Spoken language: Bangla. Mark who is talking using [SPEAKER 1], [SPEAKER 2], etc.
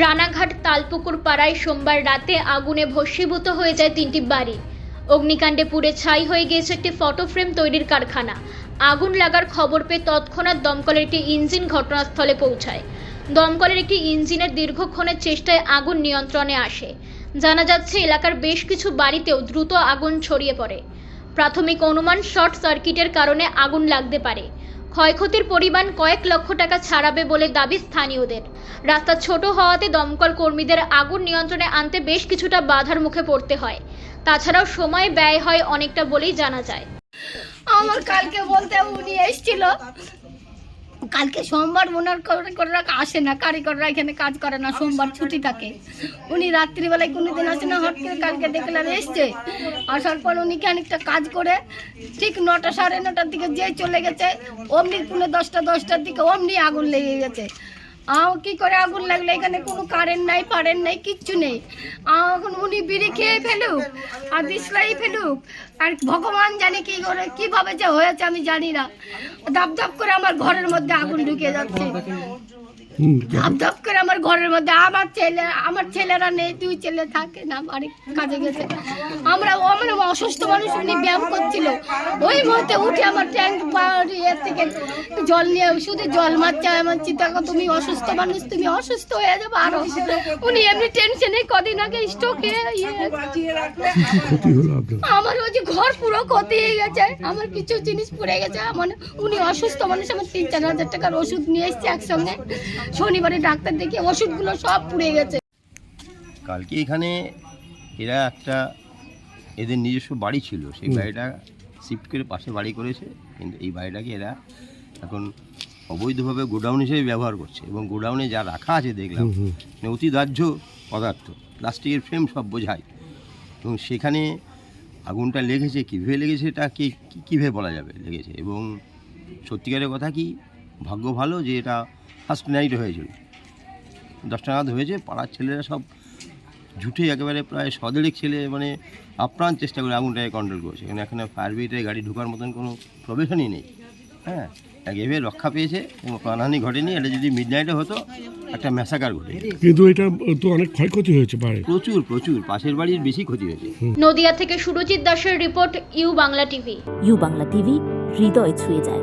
[SPEAKER 1] রানাঘাট তালপুকুর পাড়ায় সোমবার রাতে আগুনে ভস্মীভূত হয়ে যায় তিনটি বাড়ি। অগ্নিকাণ্ডে পুড়ে ছাই হয়ে গিয়েছে একটি ফটো ফ্রেম তৈরির কারখানা। আগুন লাগার খবর পেয়ে তৎক্ষণাৎ দমকলের একটি ইঞ্জিন ঘটনাস্থলে পৌঁছায়। দমকলের একটি ইঞ্জিনের দীর্ঘক্ষণের চেষ্টায় আগুন নিয়ন্ত্রণে আসে। জানা যাচ্ছে, এলাকার বেশ কিছু বাড়িতেও দ্রুত আগুন ছড়িয়ে পড়ে। প্রাথমিক অনুমান শর্ট সার্কিটের কারণে আগুন লাগতে পারে। ক্ষয়ক্ষতির পরিমাণ কয়েক লক্ষ টাকা ছাড়াবে বলে দাবি স্থানীয়দের। রাস্তা ছোট হওয়াতে দমকল কর্মীদের আগুন নিয়ন্ত্রণে আনতে বেশ কিছুটা বাধার মুখে পড়তে হয়। তাছাড়াও সময় ব্যয় হয় অনেকটা বলেই জানা যায়।
[SPEAKER 2] আমার কালকে বলতে উনি এসেছিল কালকে সোমবার ওনার কারিগররা আসে না কারিগররা এখানে কাজ করে না সোমবার ছুটি থাকে। উনি রাত্রিবেলায় কোনো দিন আসে না হট করে কালকে দেখলাম এসছে। আসার পর উনি খানিকটা কাজ করে ঠিক নটা সাড়ে নটার দিকে যে চলে গেছে অমনি পুনে দশটা দশটার দিকে অমনি আগুন লেগে গেছে। আও কি করে আগুন লাগল? এখানে কোনো কারেন্ট নাই পারেন নাই, কিচ্ছু নেই। এখন উনি বিড়ি খেয়ে ফেলুক, আর দিসলাই ফেলুক, আর ভগবান জানে কি করে, কীভাবে যে হয়েছে আমি জানি না। ধাপ ধাপ করে আমার ঘরের মধ্যে আগুন ঢুকে যাচ্ছে। ধাপ ধাপ করে আমার ঘরের মধ্যে আমার ছেলে আমার ছেলেরা নেই দুই ছেলে থাকে না বাড়ি কাজে গেছে। আমরা মানে অসুস্থ মানুষ উনি ব্যায়াম করছিল। ওই মুহূর্তে উঠে আমার ট্যাঙ্ক ইয়ে থেকে জল নিয়ে শুধু জল মারছে আমার চিন্তা তুমি অসুস্থ মানুষ তুমি অসুস্থ হয়ে যাবে আরও। উনি এমনি টেনশনে কদিন আগে স্ট্রোক ইয়ে আমার ওই যে ঘর পুরো ক্ষতি হয়ে গেছে আমার কিছু জিনিস পড়ে গেছে মানে উনি অসুস্থ মানুষ আমার তিন চার হাজার টাকার ওষুধ নিয়ে এসছে একসঙ্গে। শনিবারে ডাক্তার দেখে ওষুধগুলো সব পুড়ে গেছে।
[SPEAKER 3] কালকে এখানে এরা একটা এদের নিজস্ব বাড়ি ছিল সেই বাড়িটা শিফট করে পাশে বাড়ি করেছে কিন্তু এই বাড়িটাকে এরা এখন অবৈধভাবে গোডাউন হিসেবে ব্যবহার করছে এবং গোডাউনে যা রাখা আছে দেখলাম মানে অতি দাহ্য পদার্থ প্লাস্টিকের ফ্রেম সব বোঝায়। এবং সেখানে আগুনটা লেগেছে কীভাবে লেগেছে এটা কে কি- কীভাবে বলা যাবে লেগেছে? এবং সত্যিকারের কথা কি ভাগ্য ভালো যে এটা ফার্স্ট নাইট হয়েছিল। দশটা নাগাদ হয়েছে পাড়ার ছেলেরা সব ঝুঠে একেবারে প্রায় সদেড়িক ছেলে মানে আপ্রাণ চেষ্টা করে আগুনটাকে কন্ট্রোল করেছে। এখানে এখানে ফায়ার ব্রিগেডের গাড়ি ঢোকার মতন কোনো প্রবেশনই নেই। হ্যাঁ এভাবে রক্ষা পেয়েছে এবং প্রাণহানি ঘটেনি। এটা যদি মিড নাইটে হতো একটা ম্যাসাকার ঘটে।
[SPEAKER 4] কিন্তু এটা তো অনেক ক্ষয়ক্ষতি হয়েছে
[SPEAKER 3] প্রচুর প্রচুর। পাশের বাড়ির বেশি ক্ষতি হয়েছে।
[SPEAKER 1] নদিয়া থেকে সুরজিৎ দাসের report U Bangla TV.
[SPEAKER 5] U Bangla TV হৃদয় ছুঁয়ে যায়।